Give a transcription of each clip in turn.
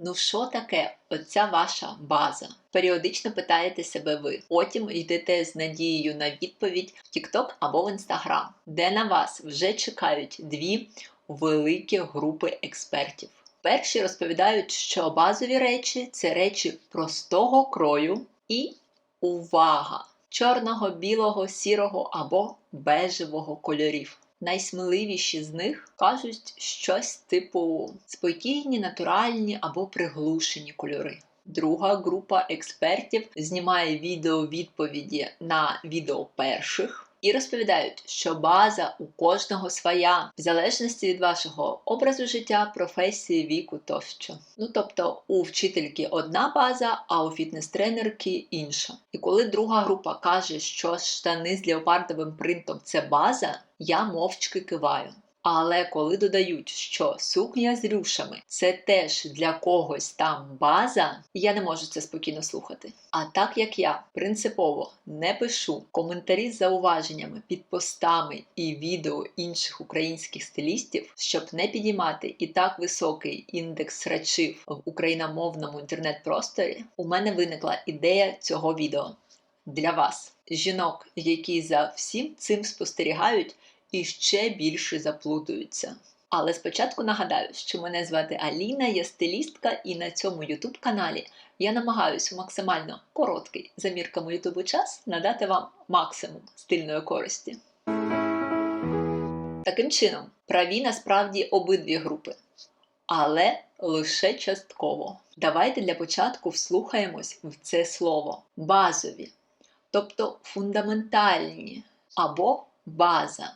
Ну що таке оця ваша база? Періодично питаєте себе ви. Потім йдете з надією на відповідь в TikTok або в Instagram, де на вас вже чекають дві великі групи експертів. Перші розповідають, що базові речі це речі простого крою і увага чорного, білого, сірого або бежевого кольорів. Найсміливіші з них кажуть щось типу спокійні, натуральні або приглушені кольори. Друга група експертів знімає відео відповіді на відео перших і розповідають, що база у кожного своя, в залежності від вашого образу життя, професії, віку тощо. Ну тобто у вчительки одна база, а у фітнес-тренерки інша. І коли друга група каже, що штани з леопардовим принтом це база, я мовчки киваю. Але коли додають, що сукня з рюшами це теж для когось там база, я не можу це спокійно слухати. А так як я принципово не пишу коментарі з зауваженнями під постами і відео інших українських стилістів, щоб не підіймати і так високий індекс речів в україномовному інтернет-просторі, у мене виникла ідея цього відео для вас, жінок, які за всім цим спостерігають і ще більше заплутуються. Але спочатку нагадаю, що мене звати Аліна, я стилістка, і на цьому youtube каналі я намагаюся максимально короткий за мірками ютубу час надати вам максимум стильної користі. Таким чином, праві насправді обидві групи, але лише частково. Давайте для початку вслухаємось в це слово базові, тобто фундаментальні або база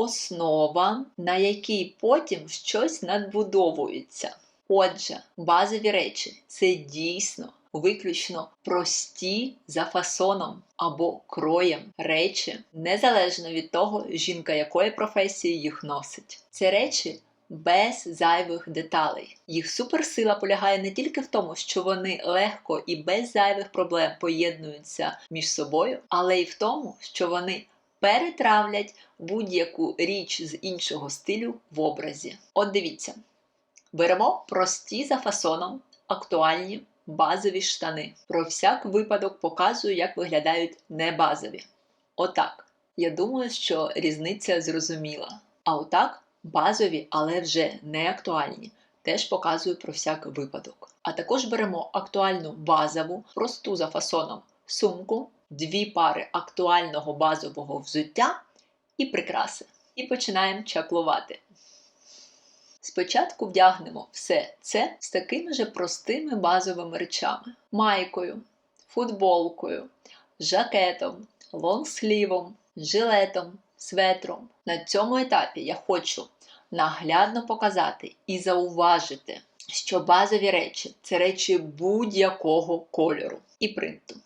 основа, на якій потім щось надбудовується. Отже, базові речі це дійсно виключно прості за фасоном або кроєм речі, незалежно від того, жінка якої професії їх носить. Це речі. Без зайвих деталей. Їх суперсила полягає не тільки в тому, що вони легко і без зайвих проблем поєднуються між собою, але й в тому, що вони перетравлять будь-яку річ з іншого стилю в образі. От дивіться, беремо прості за фасоном актуальні базові штани. Про всяк випадок показую, як виглядають небазові. Отак. Я думаю, що різниця зрозуміла. А отак базові, але вже не актуальні. Теж показую про всяк випадок. А також беремо актуальну базову, просту за фасоном сумку, дві пари актуального базового взуття і прикраси. І починаємо чаклувати. Спочатку вдягнемо все це з такими же простими базовими речами: майкою, футболкою, жакетом, лонгслівом, жилетом, светром. На цьому етапі я хочу наглядно показати і зауважити, що базові речі це речі будь-якого кольору і принту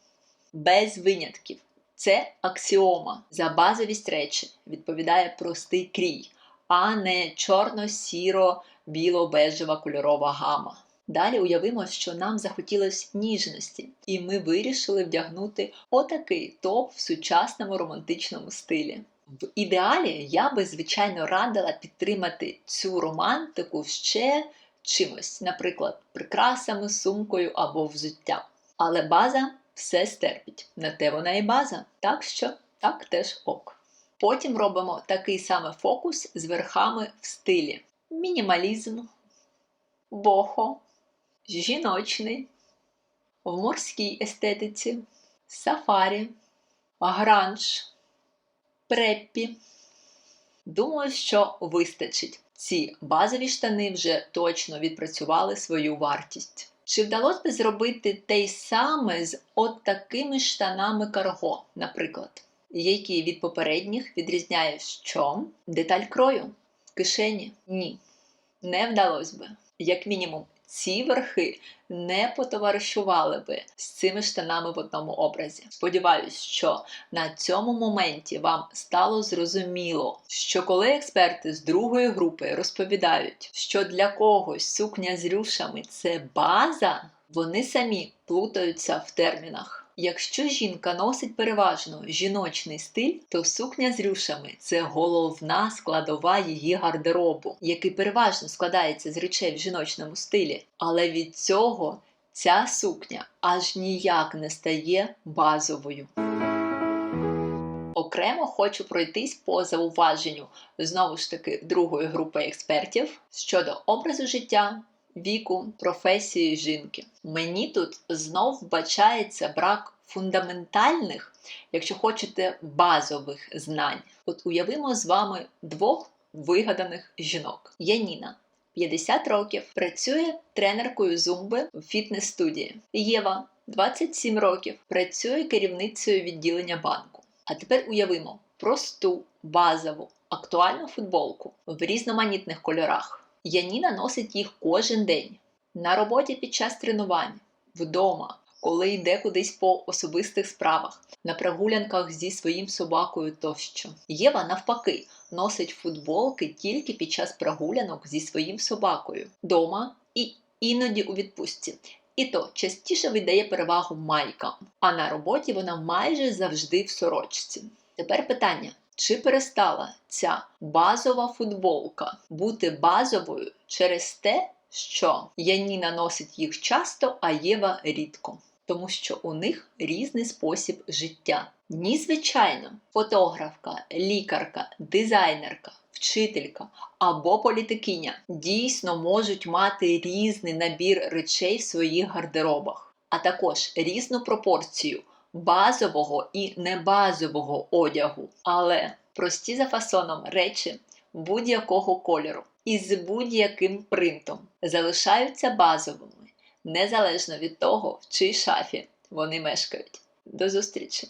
без винятків. Це аксіома. За базовість речі відповідає простий крій, а не чорно-сіро-біло-бежева кольорова гама. Далі уявимо, що нам захотілося ніжності, і ми вирішили вдягнути отакий топ в сучасному романтичному стилі. В ідеалі я би, звичайно, радила підтримати цю романтику ще чимось, наприклад, прикрасами, сумкою або взуттям. Але база все стерпить. На те вона і база. Так що так теж ок. Потім робимо такий самий фокус з верхами в стилі: мінімалізм, бохо, жіночний, в морській естетиці, сафарі, гранж, преппі. Думаю, що вистачить. Ці базові штани вже точно відпрацювали свою вартість. Чи вдалося би зробити те саме з от такими штанами карго, наприклад, які від попередніх відрізняє що? Деталь крою, кишені? Ні. Не вдалося би. Як мінімум, ці верхи не потоваришували би з цими штанами в одному образі. Сподіваюсь, що на цьому моменті вам стало зрозуміло, що коли експерти з другої групи розповідають, що для когось сукня з рюшами це база, вони самі плутаються в термінах. Якщо жінка носить переважно жіночний стиль, то сукня з рюшами це головна складова її гардеробу, який переважно складається з речей в жіночному стилі. Але від цього ця сукня аж ніяк не стає базовою. Окремо хочу пройтись по зауваженню знову ж таки другої групи експертів щодо образу життя, віку, професії жінки. Мені тут знов вбачається брак фундаментальних, якщо хочете, базових знань. От уявимо з вами двох вигаданих жінок. Яніна 50 років, працює тренеркою зумби в фітнес-студії. Єва 27 років, працює керівницею відділення банку. А тепер уявимо просту, базову, актуальну футболку в різноманітних кольорах. Яніна носить їх кожен день на роботі під час тренувань, вдома, коли йде кудись по особистих справах, на прогулянках зі своїм собакою тощо. Єва, навпаки, носить футболки тільки під час прогулянок зі своїм собакою, дома і іноді у відпустці. І то частіше віддає перевагу майкам, а на роботі вона майже завжди в сорочці. Тепер питання: чи перестала ця базова футболка бути базовою через те, що Яніна носить їх часто, а Єва рідко? Тому що у них різний спосіб життя. Ні, звичайно, фотографка, лікарка, дизайнерка, вчителька або політикиня дійсно можуть мати різний набір речей в своїх гардеробах, а також різну пропорцію базового і небазового одягу, але прості за фасоном речі будь-якого кольору і з будь-яким принтом залишаються базовими, незалежно від того, в чий шафі вони мешкають. До зустрічі!